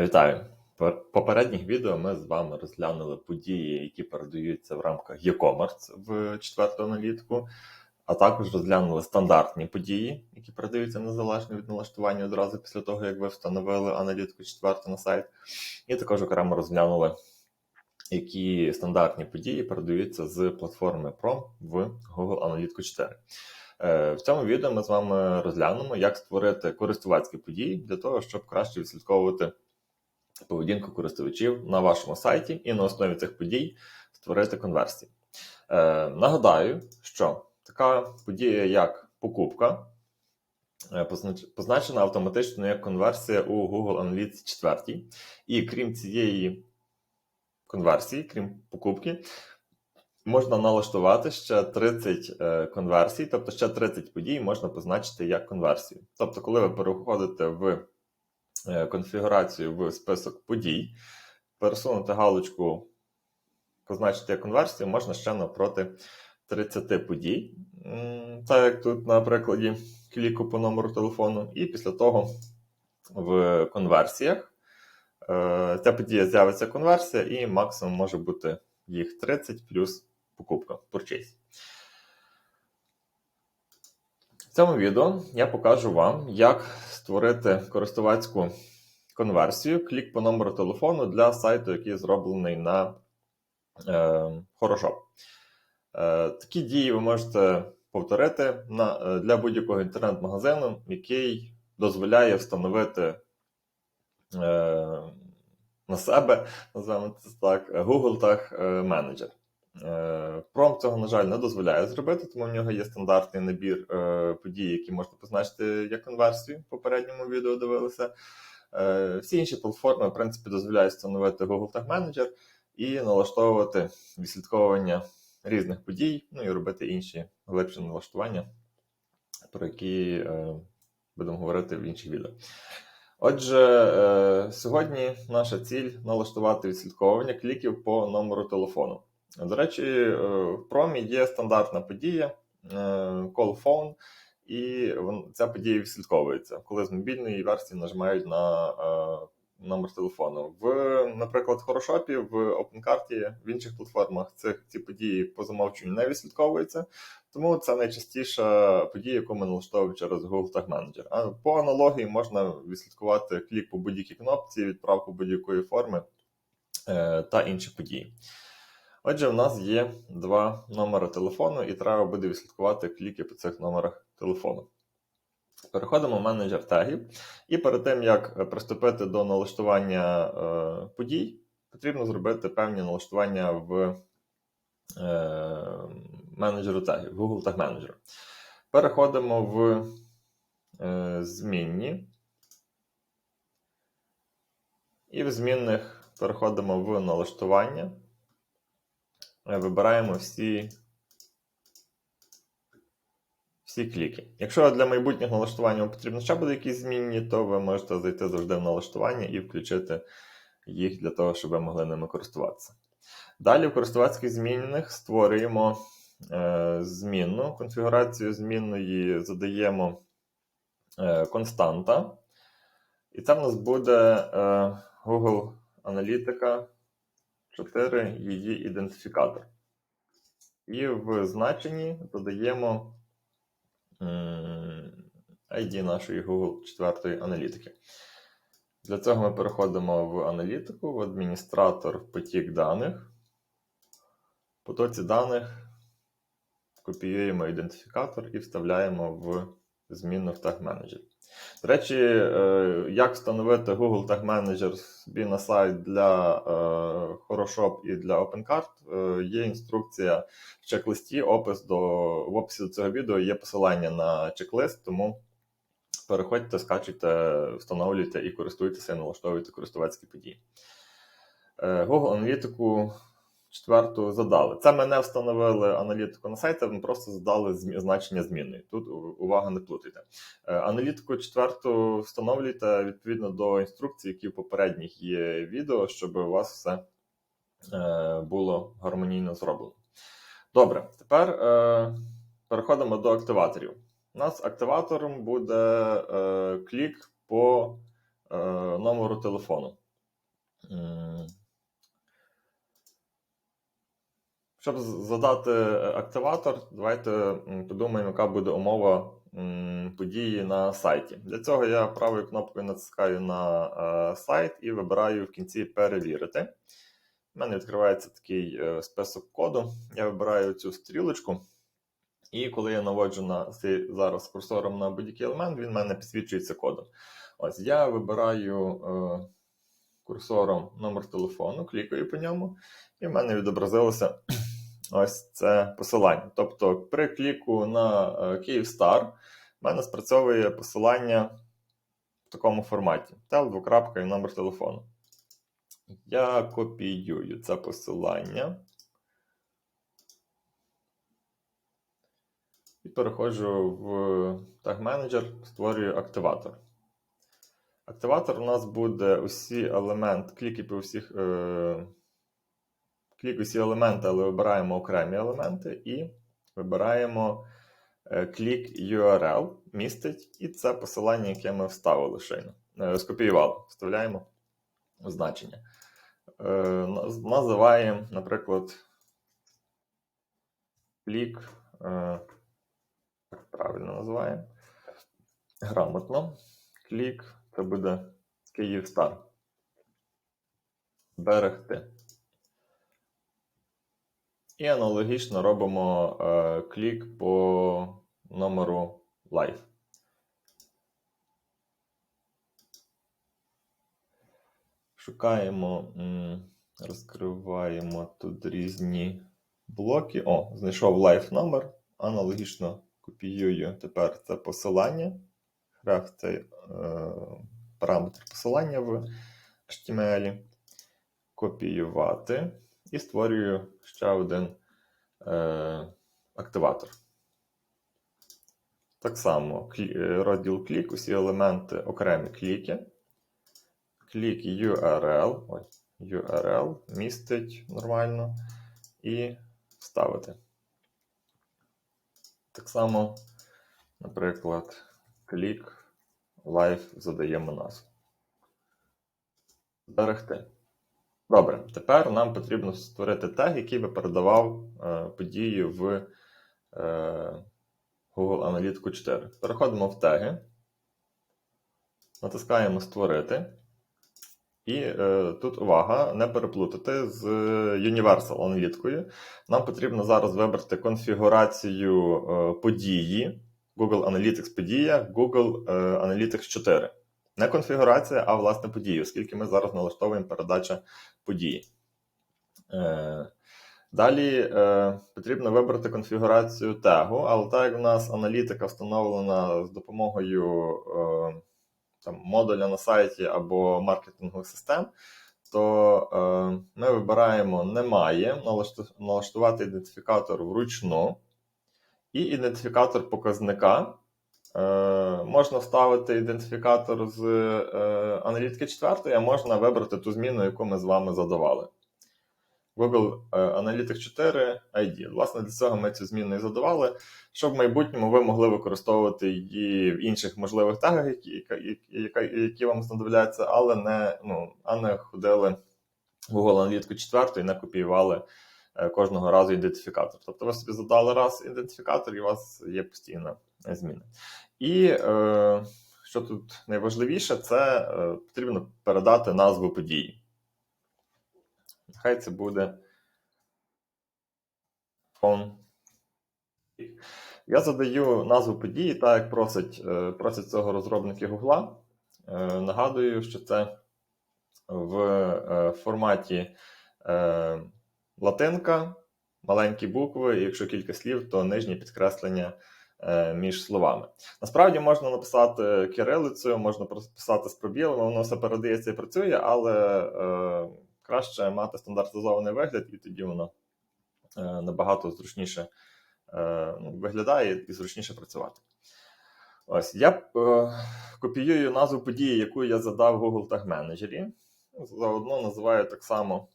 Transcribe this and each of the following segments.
Вітаю! В попередніх відео ми з вами розглянули події, які передаються в рамках e-commerce в четверту аналітику, а також розглянули стандартні події, які передаються незалежно від налаштування одразу після того, як ви встановили аналітику четверту на сайт. І також окремо розглянули, які стандартні події передаються з платформи Prom в Google Аналітику 4. Е, В цьому відео ми з вами розглянемо, як створити користувацькі події для того, щоб краще відслідковувати поведінку користувачів на вашому сайті і на основі цих подій створити конверсії. Е, нагадаю, що така подія, як покупка, е, позначена автоматично як конверсія у Google Analytics 4. І крім цієї конверсії, крім покупки, можна налаштувати ще 30 е, конверсій, тобто ще 30 подій можна позначити як конверсію. Тобто, коли ви переходите в конфігурацію в список подій, пересунути галочку позначити як конверсію можна ще навпроти 30 подій. Так як тут на прикладі кліку по номеру телефону, і після того в конверсіях е, ця подія з'явиться конверсія, і максимум може бути їх 30 плюс покупка purchase. В цьому відео я покажу вам, як створити користувацьку конверсію, клік по номеру телефону для сайту, який зроблений на е, Хорошоп. Е, такі дії ви можете повторити на, е, для будь-якого інтернет-магазину, який дозволяє встановити е, на себе, називаємо це так, Google Tag Manager. Е, Пром цього, на жаль, не дозволяє зробити, тому в нього є стандартний набір е, подій, які можна позначити як конверсію. В попередньому відео дивилися. Е, Всі інші платформи, в принципі, дозволяють встановити Google Tag Manager і налаштовувати відслідковування різних подій, ну і робити інші глибші налаштування, про які будемо говорити в інших відео. Отже, сьогодні наша ціль налаштувати відслідковування кліків по номеру телефону. До речі, е, в промі є стандартна подія е, call phone, і ця подія відслідковується, коли з мобільної версії нажимають на е, номер телефону. В, наприклад, Хорошопі, в OpenCart, в інших платформах цих ці події по замовченню не відслідковуються, тому це найчастіша подія, яку ми налаштовуємо через Google Tag Manager. А по аналогії можна відслідкувати клік по будь-якій кнопці, відправку будь-якої форми та інші події. Отже, в нас є два номери телефону, і треба буде відслідкувати кліки по цих номерах телефону. Переходимо в менеджер тегів, і перед тим, як е, приступити до налаштування е, подій, потрібно зробити певні налаштування в е, менеджеру тегів, Google Tag Manager. Переходимо в е, змінні. І в змінних переходимо в налаштування. Вибираємо всі, всі кліки. Якщо для майбутнього налаштування вам потрібно ще буде якісь змінні, то ви можете зайти завжди в налаштування і включити їх для того, щоб ви могли ними користуватися. Далі в користувацьких змінних створюємо е, змінну. Конфігурацію змінної задаємо е, константа. І це в нас буде е, Google Аналітика 4 її ідентифікатор. І в значенні додаємо ID нашої Google 4 аналітики. Для цього ми переходимо в аналітику, в адміністратор в потік даних. В потоці даних копіюємо ідентифікатор і вставляємо в змінну в Tag Manager. До речі, е, як встановити Google Tag Manager собі на сайт для Хорошоп і для OpenCart, е, є інструкція в чек-листі, опис до, в описі до цього відео є посилання на чек-лист, тому переходьте, скачуйте, встановлюйте і користуйтеся, і налаштовуйте користувацькі події. Е, Google аналітику четверту задали. Це ми не встановили аналітику на сайті, ми просто задали значення змінної. Тут увага не плутайте. Е, Аналітику четверту встановлюйте відповідно до інструкцій, які в попередніх є відео, щоб у вас все було гармонійно зроблено. Добре, тепер е, переходимо до активаторів. У нас активатором буде е, клік по е, номеру телефону. Щоб задати е, активатор, давайте подумаємо, яка буде умова події на сайті. Для цього я правою кнопкою натискаю на е, сайт і вибираю в кінці перевірити. У мене відкривається такий е, список коду. Я вибираю цю стрілочку. І коли я наводжу на зараз курсором на будь-який елемент, він в мене підсвічується кодом. Ось я вибираю е, курсором номер телефону, клікаю по ньому, і в мене відобразилося ось це посилання. Тобто, при кліку на е, Київстар в мене спрацьовує посилання в такому форматі: tel, двокрапка і номер телефону. Я копіюю це посилання. І переходжу в Tag Manager, створюю активатор. Активатор у нас буде усі елементи, кліки по всіх. Е, клік усі елементи, але вибираємо окремі елементи і вибираємо е, клік URL, містить, і це посилання, яке ми вставили щойно. Е, скопіювали, вставляємо значення. Е, називаємо, наприклад, клік. Е, правильно називаємо. Грамотно. Клік, це буде Київстар. Берегти. І аналогічно робимо е, клік по номеру Live. Шукаємо, розкриваємо тут різні блоки. О, знайшов Live номер. Аналогічно копіюю тепер це посилання. Граф цей е, параметр посилання в HTML. Копіювати. І створюю ще один е, активатор. Так само е, розділ клік, усі елементи окремі кліки. Клік URL, ой, URL містить нормально і вставити. Так само, наприклад, клік live задаємо назву. Зберегти. Добре, тепер нам потрібно створити тег, який би передавав е, події в е, Google Analytics 4. Переходимо в теги, натискаємо Створити. І е, тут увага, не переплутати з Universal аналіткою. Нам потрібно зараз вибрати конфігурацію е, події Google Analytics подія, Google е, Analytics 4. Не конфігурація, а власне події, оскільки ми зараз налаштовуємо передача події. Е, Далі е, потрібно вибрати конфігурацію тегу, але так як у нас аналітика встановлена з допомогою е, там, модуля на сайті або маркетингових систем, то е, ми вибираємо немає, налаштувати ідентифікатор вручну. І ідентифікатор показника. Е, можна вставити ідентифікатор з е, аналітики 4, а можна вибрати ту зміну, яку ми з вами задавали. Google е, Analytics 4 ID. Власне, для цього ми цю зміну і задавали, щоб в майбутньому ви могли використовувати її в інших можливих тегах, які, які, які, які вам знадобляться, але не, ну, а не ходили в Google Analytics 4 і не копіювали е, кожного разу ідентифікатор. Тобто ви собі задали раз ідентифікатор, і у вас є постійна зміна. І е, що тут найважливіше, це е, потрібно передати назву події. Нехай це буде фон. Я задаю назву події, так як просить, е, просять цього розробники Гугла. Е, Нагадую, що це в е, форматі латинка, маленькі букви, і якщо кілька слів, то нижнє підкреслення між словами. Насправді можна написати кирилицею, можна писати з пробілами, воно все передається і працює, але краще мати стандартизований вигляд, і тоді воно е, набагато зручніше е, ну, виглядає і зручніше працювати. Ось я е, копіюю назву події, яку я задав в Google Tag Manager. Заодно називаю так само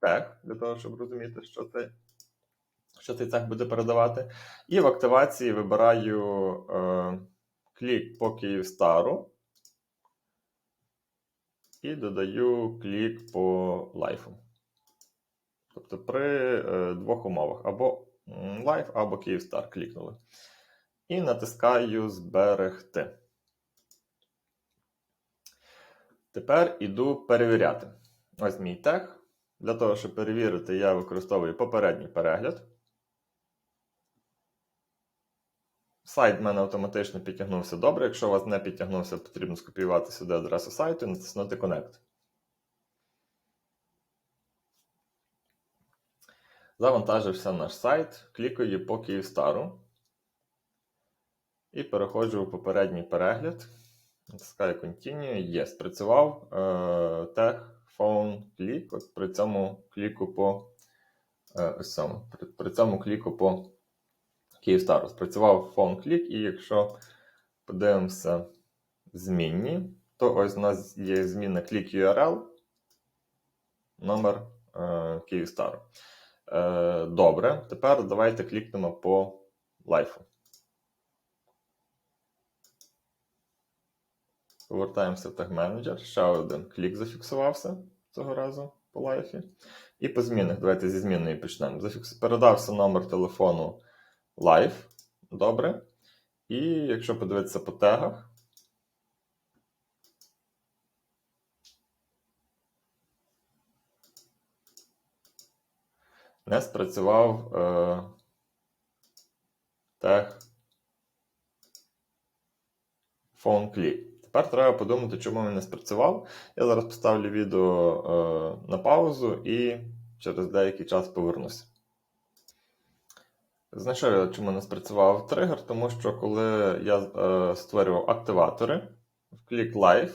тег, для того, щоб розуміти, що це. Що цей тег буде передавати. І в активації вибираю е, клік по Київстару. І додаю клік по лайфу. Тобто при е, двох умовах: або лайф, або Київстар клікнули. І натискаю Зберегти. Тепер іду перевіряти. Ось мій тег. Для того, щоб перевірити, я використовую попередній перегляд. Сайт в мене автоматично підтягнувся добре. Якщо у вас не підтягнувся, потрібно скопіювати сюди адресу сайту і натиснути Connect. Завантажився наш сайт, клікаю по Київстару. І переходжу в попередній перегляд. Натискаю Continue. Є, спрацював е, тег Phone Click. При цьому кліку по е, ось цьому, при, при цьому кліку по Київстару. Спрацював Phone Click, і якщо подивимося змінні, то ось у нас є зміна клік URL, номер е, Київстару. Е, добре, тепер давайте клікнемо по лайфу. Повертаємося в тег менеджер. Ще один клік зафіксувався цього разу по лайфі. І по змінах. Давайте зі змінної почнемо. Передався номер телефону лайф. Добре. І якщо подивитися по тегах. Не спрацював е, тег phone click. Тепер треба подумати, чому він не спрацював. Я зараз поставлю відео е, на паузу і через деякий час повернуся. Знайшов я, чому не спрацював тригер, тому що коли я е, створював активатори в клік Live,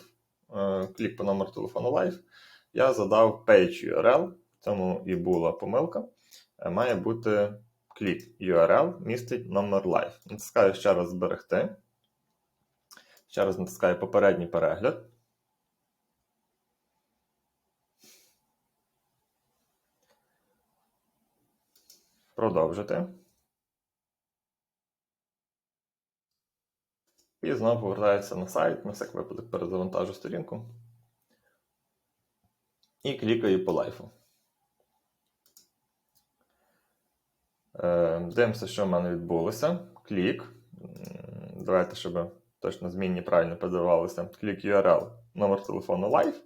е, клік по номеру телефону Live, я задав page URL, в цьому і була помилка. Е, має бути клік URL, містить номер Live. Натискаю ще раз зберегти. Ще раз натискаю попередній перегляд. Продовжити. І знову повертається на сайт, на всяк випадок перезавантажу сторінку. І клікаю по лайфу. Е, дивимося, що в мене відбулося. Клік. Давайте, щоб точно змінні правильно подавалися. Клік URL, номер телефону Live.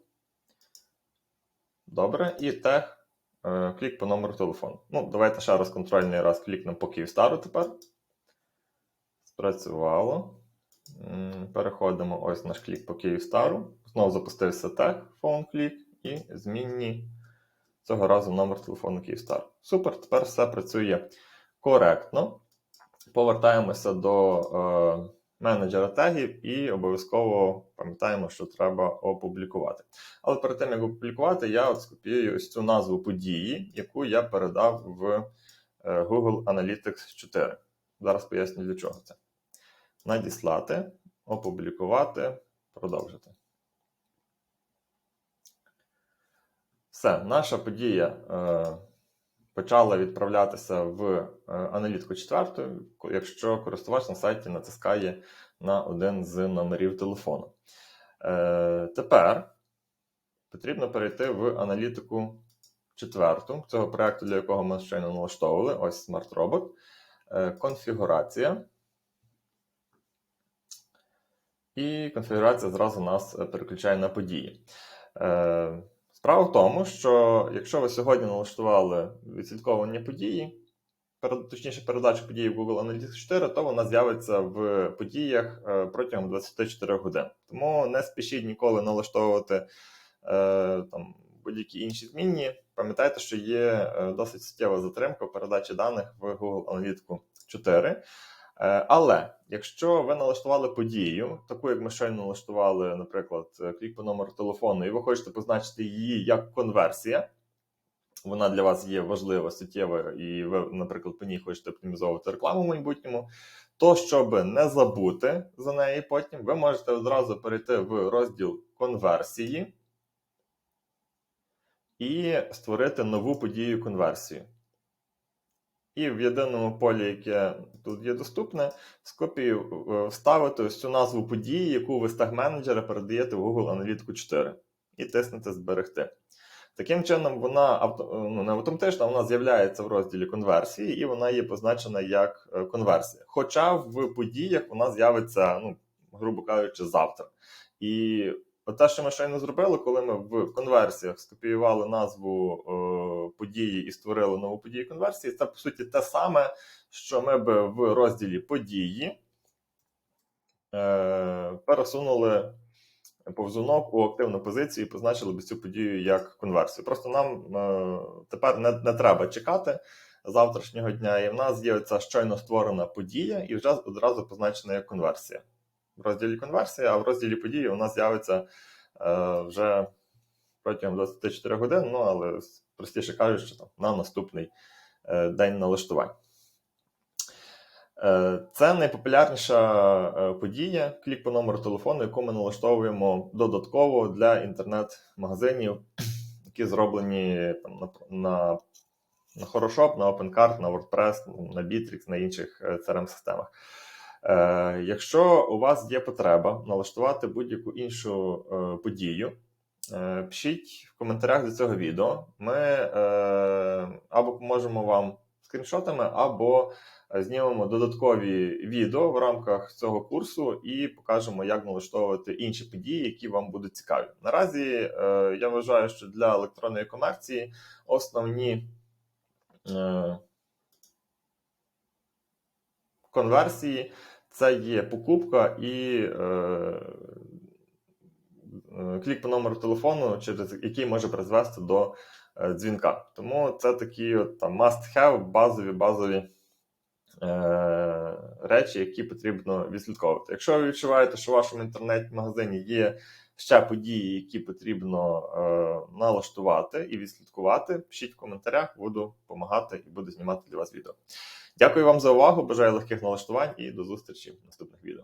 Добре. І тег. Е, клік по номеру телефону. Ну, давайте ще раз контрольний раз клікнемо по Київстару тепер. Спрацювало. Переходимо ось наш клік по Київстару. Знову запустився тег phone click і змінні цього разу номер телефону Київстар. Супер, тепер все працює коректно. Повертаємося до е, менеджера тегів і обов'язково пам'ятаємо, що треба опублікувати. Але перед тим, як опублікувати, я от скопіюю ось цю назву події, яку я передав в е, Google Analytics 4. Зараз поясню, для чого це. Надіслати, опублікувати, продовжити. Все, наша подія е, почала відправлятися в е, аналітику 4, якщо користувач на сайті натискає на один з номерів телефону. Е, Тепер потрібно перейти в аналітику 4 цього проєкту, для якого ми щойно налаштовували. Ось Robot. Е, конфігурація. І конфігурація зразу нас переключає на події. Е, Справа в тому, що якщо ви сьогодні налаштували відслідковування події, точніше передачу події в Google Analytics 4, то вона з'явиться в подіях е, протягом 24 годин. Тому не спішіть ніколи налаштовувати е, там, будь-які інші змінні. Пам'ятайте, що є е, досить суттєва затримка передачі даних в Google Analytics 4. Е, але якщо ви налаштували подію, таку як ми щойно налаштували, наприклад, е, клік по номеру телефону, і ви хочете позначити її як конверсія, вона для вас є важлива, суттєва, і ви, наприклад, по ній хочете оптимізовувати рекламу в майбутньому, то щоб не забути за неї потім, ви можете одразу перейти в розділ конверсії і створити нову подію конверсію. І в єдиному полі, яке тут є доступне, з копії вставити ось цю назву події, яку ви з тег менеджера передаєте в Google Аналітику 4. і тиснете Зберегти. Таким чином, вона авто, ну, не автоматично вона з'являється в розділі конверсії, і вона є позначена як е, конверсія. Хоча в подіях вона з'явиться, ну, грубо кажучи, завтра. І те, що ми щойно зробили, коли ми в конверсіях скопіювали назву е, події і створили нову подію конверсії, це по суті те саме, що ми би в розділі події е, пересунули повзунок у активну позицію і позначили б цю подію як конверсію. Просто нам е, тепер не, не треба чекати завтрашнього дня, і в нас з'явиться щойно створена подія, і вже одразу позначена як конверсія. В розділі конверсія, а в розділі події у нас з'явиться е, вже протягом 24 годин, ну але простіше кажучи, там на наступний е, день налаштувань. Е, Це найпопулярніша подія, клік по номеру телефону, яку ми налаштовуємо додатково для інтернет-магазинів, які зроблені там, на, на, Хорошоп, на OpenCart, на WordPress, на Bittrex, на інших CRM-системах. Е, Якщо у вас є потреба налаштувати будь-яку іншу е, подію, е, пишіть в коментарях до цього відео. Ми е, або поможемо вам скріншотами, або знімемо додаткові відео в рамках цього курсу і покажемо, як налаштовувати інші події, які вам будуть цікаві. Наразі е, я вважаю, що для електронної комерції основні е, конверсії це є покупка і е, е, клік по номеру телефону, через який може призвести до е, дзвінка. Тому це такі от, там must-have, базові базові е, речі, які потрібно відслідковувати. Якщо ви відчуваєте, що в вашому інтернет-магазині є ще події, які потрібно е, налаштувати і відслідкувати, пишіть в коментарях, буду допомагати і буду знімати для вас відео. Дякую вам за увагу. Бажаю легких налаштувань і до зустрічі в наступних відео.